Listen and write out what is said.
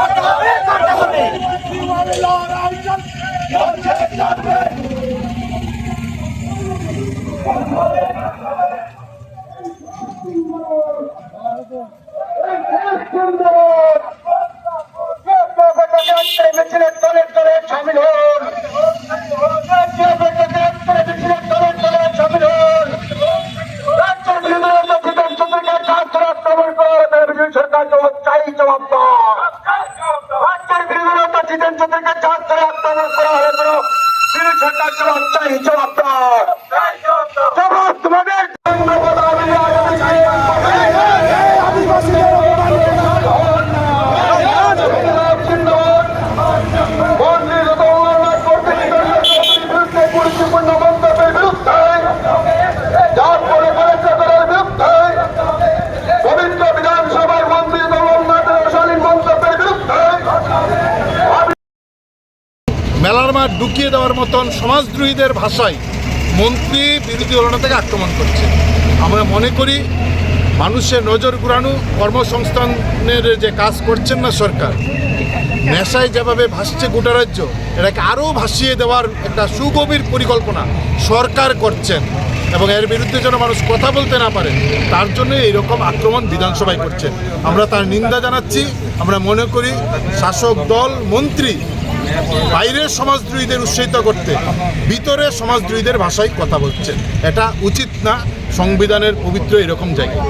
করতে হবে করতে হবে কীভাবে লড়াই চলছে চলবে মিছিলের দলে দলে সামিল হন মিছিলের দলে দলে সামিল ছাত্র চাই জবাবদার জিতেন চৌধুরীকে চার ধরে আক্রমণ করা হয়েছিল তিনি সরকার জবাব চাই জবাব মেলার মাঠ ঢুকিয়ে দেওয়ার মতন সমাজদ্রোহীদের ভাষায় মন্ত্রী বিরোধী দলনেতাকে আক্রমণ করছে। আমরা মনে করি মানুষের নজর ঘুরানো কর্মসংস্থানের যে কাজ করছেন না সরকার, নেশায় যেভাবে ভাসছে গোটা রাজ্য, এটাকে আরও ভাসিয়ে দেওয়ার একটা সুগভীর পরিকল্পনা সরকার করছেন এবং এর বিরুদ্ধে যেন মানুষ কথা বলতে না পারে, তার জন্য এইরকম আক্রমণ বিধানসভায় করছেন। আমরা তার নিন্দা জানাচ্ছি, আমরা মনে করি শাসক দল, মন্ত্রী বাইরের সমাজদ্রোহীদের উৎসাহিত করতে ভিতরে সমাজদ্রোহীদের ভাষায় কথা বলছেন। এটা উচিত না, সংবিধানের পবিত্র এরকম জায়গা।